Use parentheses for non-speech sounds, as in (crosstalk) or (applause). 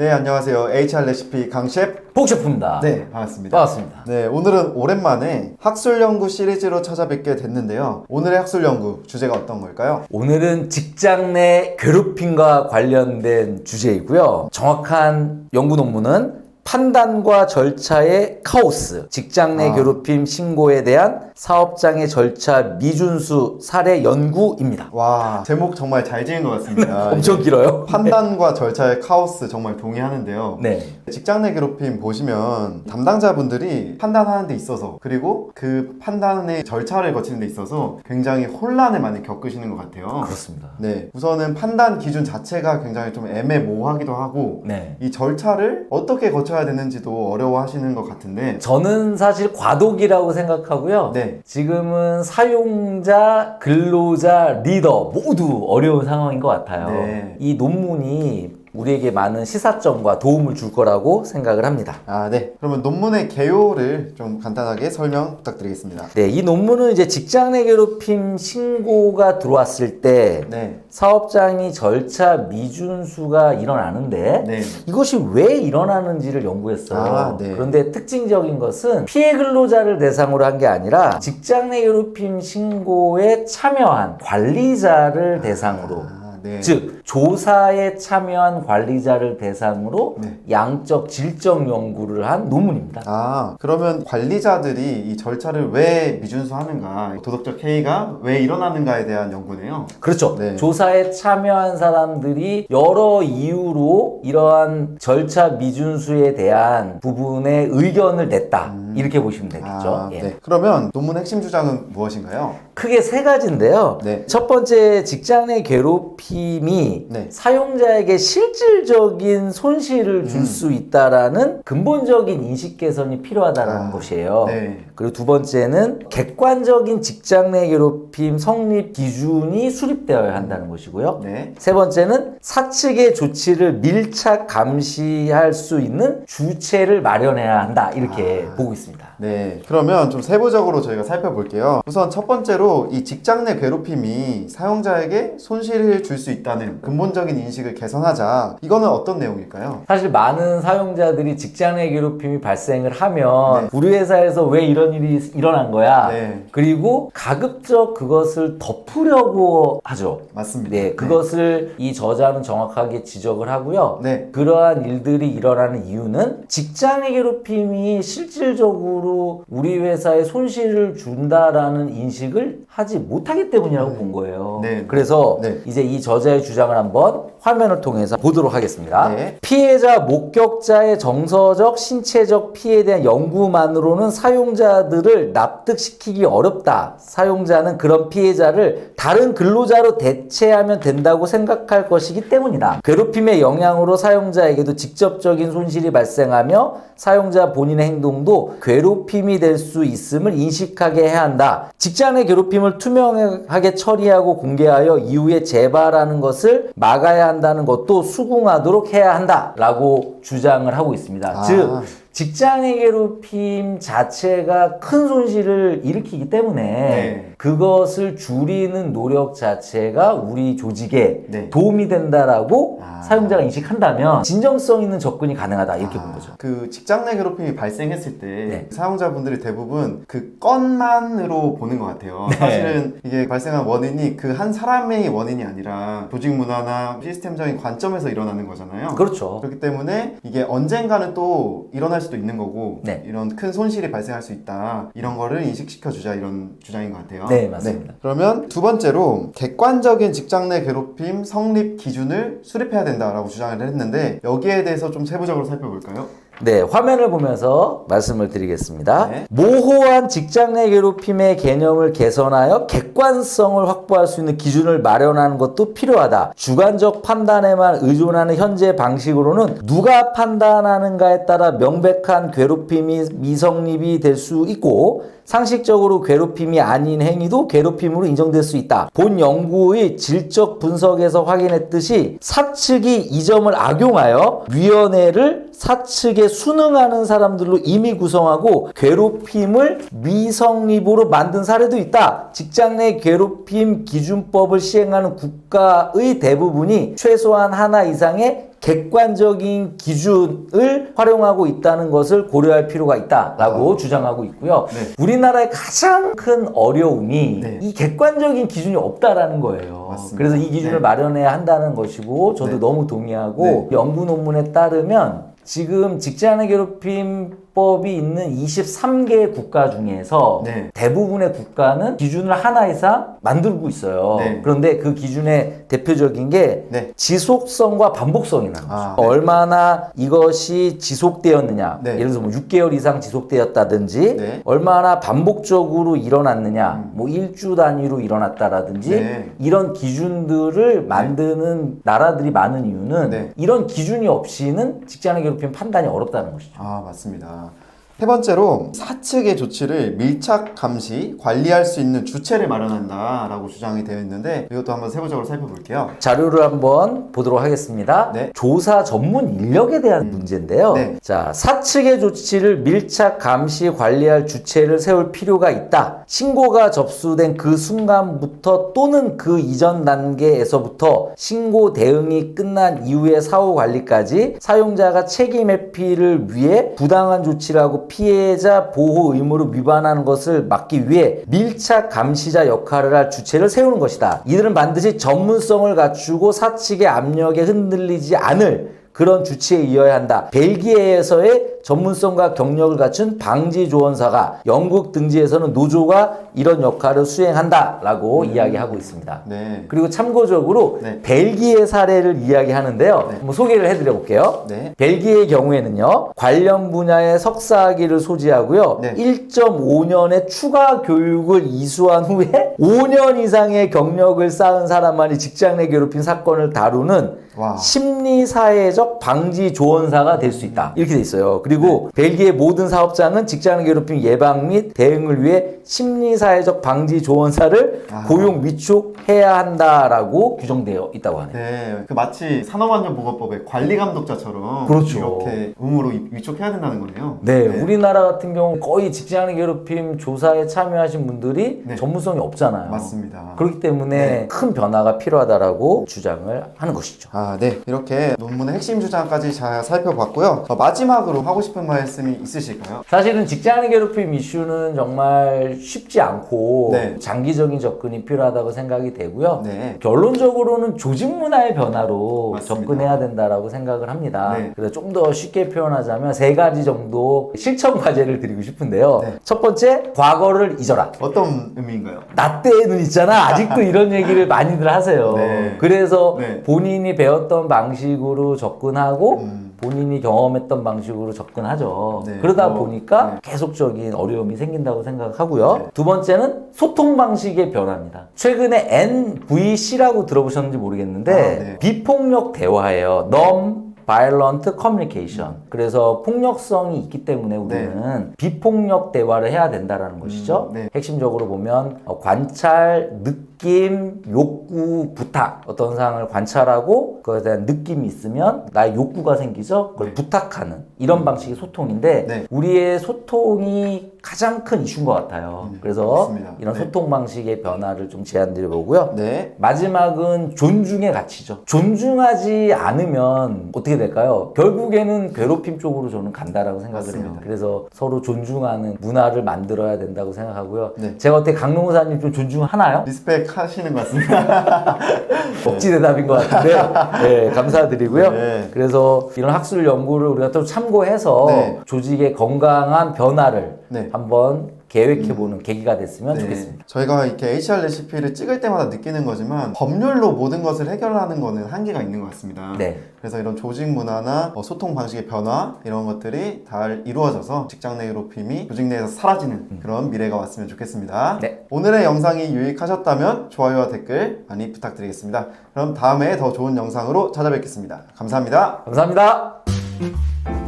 네, 안녕하세요. HR 레시피 강셰프. 복셰프입니다. 네, 반갑습니다. 반갑습니다. 네, 오늘은 오랜만에 학술연구 시리즈로 찾아뵙게 됐는데요. 오늘의 학술연구 주제가 어떤 걸까요? 오늘은 직장 내 괴롭힘과 관련된 주제이고요. 정확한 연구 논문은 판단과 절차의 카오스, 직장 내 아. 괴롭힘 신고에 대한 사업장의 절차 미준수 사례 연구입니다. 와, 제목 정말 잘 지은 것 같습니다. (laughs) 엄청 길어요. (laughs) 판단과 절차의 카오스 정말 동의하는데요. 네. 직장 내 괴롭힘 보시면 담당자분들이 판단하는 데 있어서 그리고 그 판단의 절차를 거치는 데 있어서 굉장히 혼란을 많이 겪으시는 것 같아요. 그렇습니다. 네, 우선은 판단 기준 자체가 굉장히 좀 애매모호하기도 하고 네. 이 절차를 어떻게 거쳐야 되는지도 어려워하시는 것 같은데 저는 사실 과도기라고 생각하고요. 네. 지금은 사용자, 근로자, 리더 모두 어려운 상황인 것 같아요. 네. 이 논문이 우리에게 많은 시사점과 도움을 줄 거라고 생각을 합니다. 아, 네. 그러면 논문의 개요를 좀 간단하게 설명 부탁드리겠습니다. 네, 이 논문은 이제 직장 내 괴롭힘 신고가 들어왔을 때 네. 사업장이 절차 미준수가 일어나는데 네. 이것이 왜 일어나는지를 연구했어요. 아, 네. 그런데 특징적인 것은 피해 근로자를 대상으로 한 게 아니라 직장 내 괴롭힘 신고에 참여한 관리자를 대상으로 아, 네. 즉 조사에 참여한 관리자를 대상으로 네. 양적 질적 연구를 한 논문입니다. 아, 그러면 관리자들이 이 절차를 왜 미준수하는가, 도덕적 해이가 왜 일어나는가에 대한 연구네요. 그렇죠. 네. 조사에 참여한 사람들이 여러 이유로 이러한 절차 미준수에 대한 부분에 의견을 냈다. 이렇게 보시면 되겠죠. 음. 아, 예. 네. 그러면 논문 핵심 주장은 무엇인가요? 크게 세 가지인데요. 네. 첫 번째 직장 내 괴롭힘이 네. 사용자에게 실질적인 손실을 줄 음. 수 있다라는 근본적인 인식 개선이 필요하다는 아, 것이에요. 네. 그리고 두 번째는 객관적인 직장 내 괴롭힘 성립 기준이 수립되어야 한다는 것이고요. 네. 세 번째는 사측의 조치를 밀착 감시할 수 있는 주체를 마련해야 한다. 이렇게 아. 보고 있습니다. 네. 그러면 좀 세부적으로 저희가 살펴볼게요. 우선 첫 번째로 이 직장 내 괴롭힘이 사용자에게 손실을 줄 수 있다는 근본적인 인식을 개선하자. 이거는 어떤 내용일까요? 사실 많은 사용자들이 직장 내 괴롭힘이 발생을 하면 네. 우리 회사에서 왜 이런 일이 일어난 거야? 네. 그리고 가급적 그것을 덮으려고 하죠. 맞습니다. 네, 그것을 이 저자는 정확하게 지적을 하고요. 네. 그러한 일들이 일어나는 이유는 직장의 괴롭힘이 실질적으로 우리 회사에 손실을 준다라는 인식을 하지 못하기 때문이라고 본 거예요. 네. 그래서 네. 이제 이 저자의 주장을 한번 화면을 통해서 보도록 하겠습니다. 네. 피해자 목격자의 정서적, 신체적 피해에 대한 연구만으로는 사용자들을 납득시키기 어렵다. 사용자는 그런 피해자를 다른 근로자로 대체하면 된다고 생각할 것이기 때문이다. 괴롭힘의 영향으로 사용자에게도 직접적인 손실이 발생하며 사용자 본인의 행동도 괴롭힘이 될 수 있음을 인식하게 해야 한다. 직장 내 괴롭힘을 투명하게 처리하고 공개하여 이후에 재발하는 것을 막아야 한다는 것도 수긍하도록 해야 한다라고 주장을 하고 있습니다. 아. 즉 직장의 괴롭힘 자체가 큰 손실을 일으키기 때문에 네. 그것을 줄이는 노력 자체가 우리 조직에 네. 도움이 된다라고 아. 사용자가 인식한다면 진정성 있는 접근이 가능하다 이렇게 본 거죠. 그 직장 내 괴롭힘이 발생했을 때 네. 사용자분들이 대부분 그 건만으로 보는 것 같아요. 네. 사실은 이게 발생한 원인이 그 한 사람의 원인이 아니라 조직 문화나 시스템적인 관점에서 일어나는 거잖아요. 그렇죠. 그렇기 때문에 이게 언젠가는 또 일어날 수도 있는 거고 네. 이런 큰 손실이 발생할 수 있다 이런 거를 인식시켜 주자 이런 주장인 것 같아요. 네, 맞습니다. 그러면 두 번째로 객관적인 직장 내 괴롭힘 성립 기준을 수립해야 된다라고 주장을 했는데 여기에 대해서 좀 세부적으로 살펴볼까요? 네, 화면을 보면서 말씀을 드리겠습니다. 네. 모호한 직장 내 괴롭힘의 개념을 개선하여 객관성을 확보할 수 있는 기준을 마련하는 것도 필요하다. 주관적 판단에만 의존하는 현재 방식으로는 누가 판단하는가에 따라 명백한 괴롭힘이 미성립이 될 수 있고 상식적으로 괴롭힘이 아닌 행위도 괴롭힘으로 인정될 수 있다. 본 연구의 질적 분석에서 확인했듯이 사측이 이 점을 악용하여 위원회를 사측에 순응하는 사람들로 이미 구성하고 괴롭힘을 미성립으로 만든 사례도 있다. 직장 내 괴롭힘 기준법을 시행하는 국가의 대부분이 최소한 하나 이상의 객관적인 기준을 활용하고 있다는 것을 고려할 필요가 있다라고 주장하고 있고요. 네. 우리나라의 가장 큰 어려움이 네. 이 객관적인 기준이 없다라는 거예요. 맞습니다. 그래서 이 기준을 네. 마련해야 한다는 것이고 저도 네. 너무 동의하고 네. 연구 논문에 따르면 지금 직장의 괴롭힘법이 있는 23개 국가 중에서 네. 대부분의 국가는 기준을 하나 이상 만들고 있어요. 네. 그런데 그 기준의 대표적인 게 네. 지속성과 반복성이라는 거죠. 아, 네. 얼마나 이것이 지속되었느냐. 네. 예를 들어서 뭐 6개월 이상 지속되었다든지 네. 얼마나 반복적으로 일어났느냐. 뭐 일주 단위로 일어났다라든지 네. 이런 기준들을 만드는 나라들이 많은 이유는 네. 이런 기준이 없이는 직장의 괴롭힘 판단이 어렵다는 것이죠. 아, 맞습니다. 세 번째로 사측의 조치를 밀착 감시, 관리할 수 있는 주체를 마련한다라고 주장이 되어 있는데 이것도 한번 세부적으로 살펴볼게요. 자료를 한번 보도록 하겠습니다. 네. 조사 전문 인력에 대한 문제인데요. 네. 자, 사측의 조치를 밀착 감시 관리할 주체를 세울 필요가 있다. 신고가 접수된 그 순간부터 또는 그 이전 단계에서부터 신고 대응이 끝난 이후의 사후 관리까지 사용자가 책임 회피를 위해 부당한 조치라고 피해자 보호 의무를 위반하는 것을 막기 위해 밀착 감시자 역할을 할 주체를 세우는 것이다. 이들은 반드시 전문성을 갖추고 사측의 압력에 흔들리지 않을 그런 주체에 이어야 한다. 벨기에에서의 전문성과 경력을 갖춘 방지 조언사가 영국 등지에서는 노조가 이런 역할을 수행한다라고 이야기하고 있습니다. 네. 그리고 참고적으로 네. 벨기에 사례를 이야기하는데요. 네. 한번 소개를 해드려 볼게요. 네. 벨기에의 경우에는요, 관련 분야의 석사학위를 소지하고요, 네. 1.5년의 추가 교육을 이수한 후에 5년 이상의 경력을 쌓은 사람만이 직장 내 괴롭힘 사건을 다루는 와. 심리사회적 방지 조언사가 될 수 있다. 이렇게 돼 있어요. 그리고 네. 벨기에 모든 사업장은 직장 내 괴롭힘 예방 및 대응을 위해 심리사회적 방지 조언사를 아. 고용 위촉해야 한다라고 규정되어 있다고 하네요. 네, 그 마치 산업안전보건법의 관리 감독자처럼 그렇죠. 이렇게 의무로 위- 위촉해야 된다는 거네요. 네, 우리나라 같은 경우 거의 직장의 괴롭힘 조사에 참여하신 분들이 네. 전문성이 없잖아요. 맞습니다. 그렇기 때문에 네. 큰 변화가 필요하다라고 주장을 하는 것이죠. 아, 네. 이렇게 논문의 핵심 주장까지 잘 살펴봤고요. 어, 마지막으로 하고 싶은 말씀이 있으실까요? 사실은 직장의 괴롭힘 이슈는 정말 쉽지 않고 네. 장기적인 접근이 필요하다고 생각이 되고요. 네. 결론적으로는 조직 문화의 변화로 맞습니다. 접근해야 된다라고 생각을 합니다. 네. 그래서 좀 더 쉽게 표현하자면 세 가지 정도 실천 과제를 드리고 싶은데요. 네. 첫 번째, 과거를 잊어라. 어떤 의미인가요? 나 때는 있잖아. 아직도 이런 (laughs) 얘기를 많이들 하세요. 네. 그래서 네. 본인이 배웠던 방식으로 접근하고 음. 본인이 경험했던 방식으로 접근하죠. 네. 그러다 어, 보니까 네. 계속적인 어려움이 생긴다고 생각하고요. 네. 두 번째는 소통 방식의 변화입니다. 최근에 NVC라고 들어보셨는지 모르겠는데 아, 네. 비폭력 대화예요. Non violent communication. 그래서 폭력성이 있기 때문에 우리는 비폭력 대화를 해야 된다라는 것이죠. 네. 핵심적으로 보면 어, 관찰, 느낌, 욕구, 부탁 어떤 상황을 관찰하고 그에 대한 느낌이 있으면 나의 욕구가 생기죠. 그걸 네. 부탁하는 이런 방식의 소통인데 네. 우리의 소통이 가장 큰 이슈인 것 같아요. 음, 그래서 맞습니다. 이런 네. 소통 방식의 변화를 좀 제안드려 보고요. 네. 마지막은 존중의 가치죠. 존중하지 않으면 어떻게 될까요? 결국에는 괴롭힘 쪽으로 저는 간다라고 생각을 해요. 맞습니다. 그래서 서로 존중하는 문화를 만들어야 된다고 생각하고요. 네. 제가 어떻게 강릉호사님 좀 존중하나요? 리스펙 하시는 것 같습니다. (laughs) 억지 대답인 것 같은데 (laughs) 네, 감사드리고요. 네. 그래서 이런 학술 연구를 우리가 또 참고해서 네. 조직의 건강한 변화를 네. 한번 계획해보는 계기가 됐으면 네. 좋겠습니다. 저희가 이렇게 HR 레시피를 찍을 때마다 느끼는 거지만 법률로 모든 것을 해결하는 거는 한계가 있는 것 같습니다. 네. 그래서 이런 조직 문화나 어, 소통 방식의 변화 이런 것들이 잘 이루어져서 직장 내 괴롭힘이 조직 내에서 사라지는 그런 미래가 왔으면 좋겠습니다. 네. 오늘의 영상이 유익하셨다면 좋아요와 댓글 많이 부탁드리겠습니다. 그럼 다음에 더 좋은 영상으로 찾아뵙겠습니다. 감사합니다. 감사합니다.